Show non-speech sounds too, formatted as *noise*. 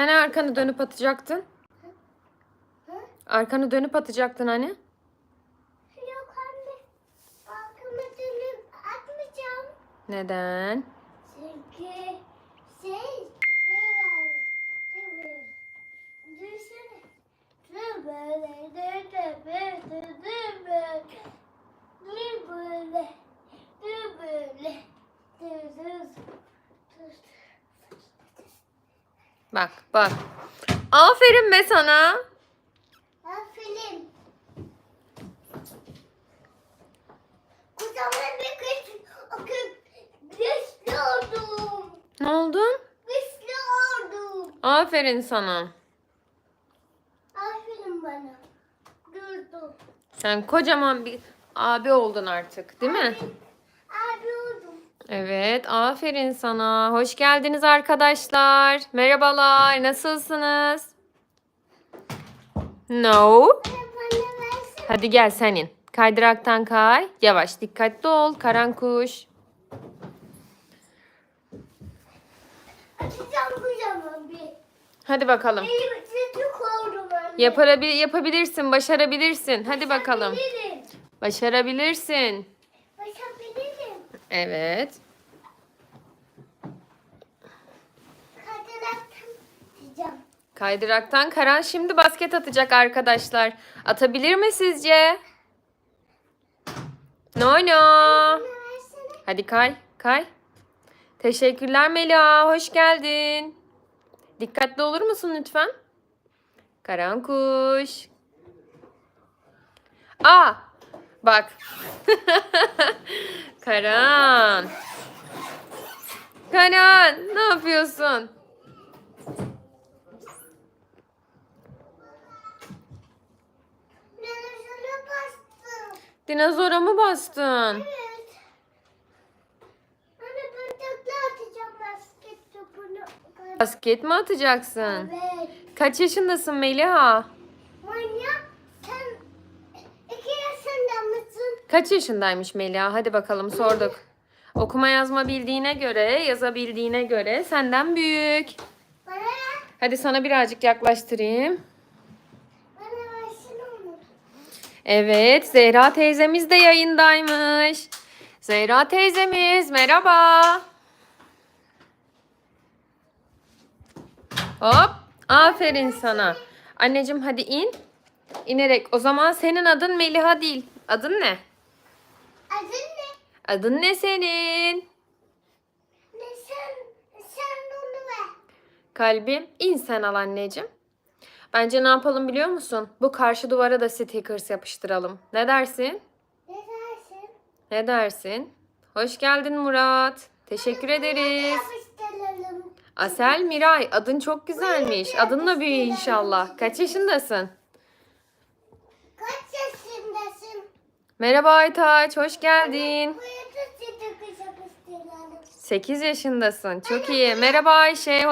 Hani arkanı dönüp atacaktın? Arkanı dönüp atacaktın hani? Yok anne. Arkamı dönüp atmayacağım. Neden? Çünkü Bak bak. Aferin be sana. Aferin. Kocaman bir kız. Güçlü oldum. Ne oldun? Güçlü oldum. Aferin sana. Aferin bana. Durdum. Sen kocaman bir abi oldun artık değil mi? Abi oldum. Evet, aferin sana. Hoş geldiniz arkadaşlar. Merhabalar, nasılsınız? No. Hadi gel sen in. Kaydıraktan kay. Yavaş, dikkatli ol. Karankuş. Hadi bakalım. Yaparabil yapabilirsin, başarabilirsin. Hadi bakalım. Başarabilirsin. Evet. Atacağım. Kaydıraktan Karan şimdi basket atacak arkadaşlar. Atabilir mi sizce? No no. Hadi kay, kay. Teşekkürler Melia, hoş geldin. Dikkatli olur musun lütfen? Karankuş. Aa, bak. *laughs* Karan. Karan, ne yapıyorsun? Dinozora mı bastın? Evet. Basket mi atacaksın? Evet. Kaç yaşındasın Meliha? Kaç yaşındaymış Melia? Hadi bakalım sorduk. Okuma yazma bildiğine göre, yazabildiğine göre senden büyük. Hadi sana birazcık yaklaştırayım. Evet, Zehra teyzemiz de yayındaymış. Zehra teyzemiz, merhaba. Hop, aferin sana. Anneciğim hadi in. İnerek. O zaman senin adın Meliha değil. Adın ne? Adın ne? Adın ne senin? Ne sen, sen onu ver. Kalbim in sen al anneciğim. Bence ne yapalım biliyor musun? Bu karşı duvara da stickers yapıştıralım. Ne dersin? Ne dersin? Ne dersin? Hoş geldin Murat. Teşekkür ederiz. Yapıştıralım. Asel Miray adın çok güzelmiş. Adınla büyü inşallah. Kaç yaşındasın? Kaç yaşındasın? Merhaba Aytaç, hoş geldin. Buraya da çocuk yapıştıralım. 8 yaşındasın. Çok iyi. Merhaba Ayşe, hoş